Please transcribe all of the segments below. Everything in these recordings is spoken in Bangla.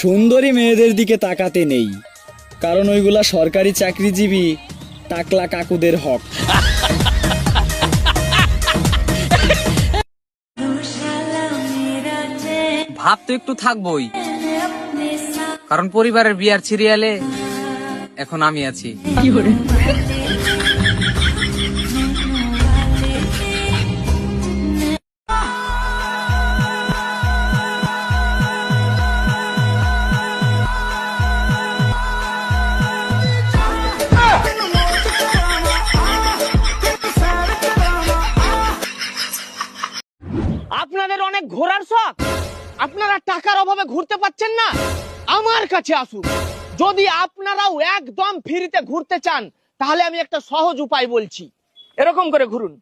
সুন্দরী মেয়েদের দিকে তাকাতে নেই কারণ ওইগুলা সরকারি চাকরিজীবী টাকলা কাকুদের হক। ভাব তো একটু থাকবোই কারণ পরিবারের বিয়ার সিরিয়ালে এখন আমি আছি। আপনাদের অনেক ঘোরার শখ। আপনারা টাকার অভাবে ঘুরতে পাচ্ছেন না। আমার কাছে আসুন। যদি আপনারাও একদম ফ্রিতে ঘুরতে চান তাহলে আমি একটা সহজ উপায় বলছি। এরকম করে ঘুরুন।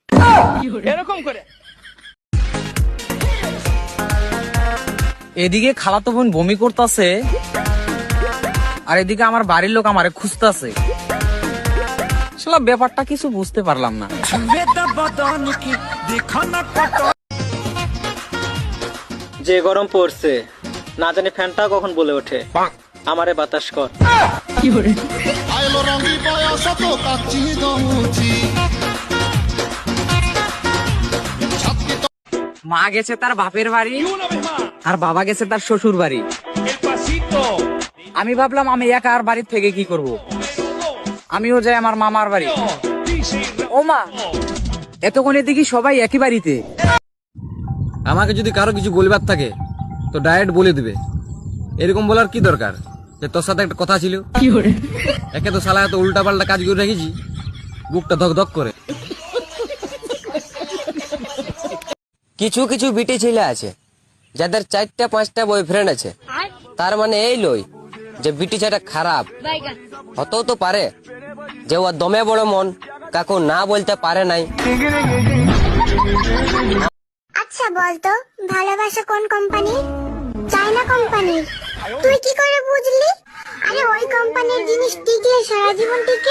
এরকম করে। এদিকে খালাতো বোন বমি করতেছে আর এদিকে আমার বাড়ির লোক আমারে খুঁজতেছে। শালা ব্যাপারটা কিছু বুঝতে পারলাম না। যে গরম পড়ছে না জানি ফ্যানটা কখন বলে ওঠে। আমারে বাতাস কর। মা গেছে তার বাপের বাড়ি আর বাবা গেছে তার শ্বশুর বাড়ি। আমি ভাবলাম আমি একা আর বাড়ির থেকে কি করব? আমিও যাই আমার মামার বাড়ি। ও মা এতক্ষণ এদিকে সবাই একই বাড়িতে। আমাকে যদি কারও কিছু বলবার থাকে তো ডাইরেক্ট বলে দিবে। এরকম বলার কি দরকার? যে তোর সাথে একটা কথা ছিল? একে তো সালা এত উল্টা পাল্টা কাজ করে রেখেছি। বুকটা ধক ধক করে। কিছু কিছু বিটি ছেলে আছে যাদের চারটা পাঁচটা বয়ফ্রেন্ড আছে। তার মানে এই লই যে বিটি ছেলেটা খারাপ। হতেও তো পারে যে ওর দমে বড় মন কাকু না বলতে পারে নাই। আচ্ছা বলতো, ভালোবাসা কোন কোম্পানি চায়না কোম্পানি তুই কি করে বুঝলি? আরে, ওই কোম্পানির জিনিস টিকলে সারা জীবন টিকে